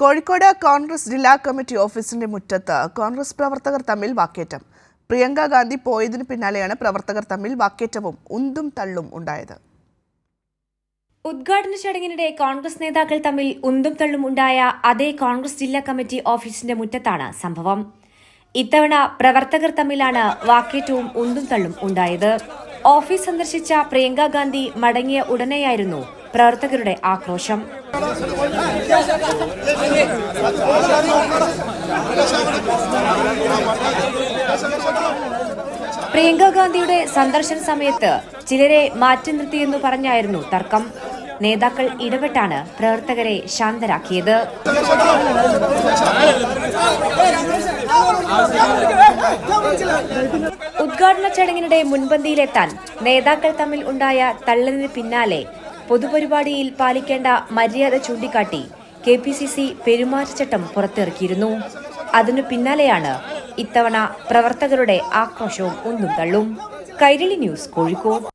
കോഴിക്കോട് കോൺഗ്രസ് ജില്ലാ കമ്മിറ്റി ഓഫീസിന്റെ മുറ്റത്ത് കോൺഗ്രസ് പ്രവർത്തകർ തമ്മിൽ വാക്കേറ്റം. പ്രിയങ്ക ഗാന്ധി പോയതിനു പിന്നാലെയാണ് പ്രവർത്തകർ തമ്മിൽ വാക്കേറ്റവും ഉന്തും തള്ളും ഉണ്ടായത്. ഉദ്ഘാടന ചടങ്ങിനിടെ കോൺഗ്രസ് നേതാക്കൾ തമ്മിൽ ഉന്തും തള്ളും ഉണ്ടായ അതേ കോൺഗ്രസ് ജില്ലാ കമ്മിറ്റി ഓഫീസിന്റെ മുറ്റത്താണ് സംഭവം. ഇത്തവണ പ്രവർത്തകർ തമ്മിലാണ് വാക്കേറ്റവും ഉന്തും തള്ളും ഉണ്ടായത്. ഓഫീസ് സന്ദർശിച്ച പ്രിയങ്ക ഗാന്ധി മടങ്ങിയ ഉടനെയായിരുന്നു പ്രവർത്തകരുടെ ആക്രോശം. പ്രിയങ്ക ഗാന്ധിയുടെ സന്ദർശന സമയത്ത് ചിലരെ മാറ്റി നിർത്തിയെന്നു പറഞ്ഞായിരുന്നു തർക്കം. നേതാക്കൾ ഇടപെട്ടാണ് പ്രവർത്തകരെ ശാന്തരാക്കിയത്. ഉദ്ഘാടന ചടങ്ങിനിടെ മുൻപന്തിയിലെത്താൻ നേതാക്കൾ തമ്മിൽ ഉണ്ടായ തള്ളലിന് പിന്നാലെ പൊതുപരിപാടിയിൽ പാലിക്കേണ്ട മര്യാദ ചൂണ്ടിക്കാട്ടി കെ പി സി സി പെരുമാറ്റച്ചട്ടം പുറത്തിറക്കിയിരുന്നു. അതിനു പിന്നാലെയാണ് ഇത്തവണ പ്രവർത്തകരുടെ ആക്രോശവും ഒന്നും തള്ളും. കൈരളി ന്യൂസ് കോഴിക്കോട്.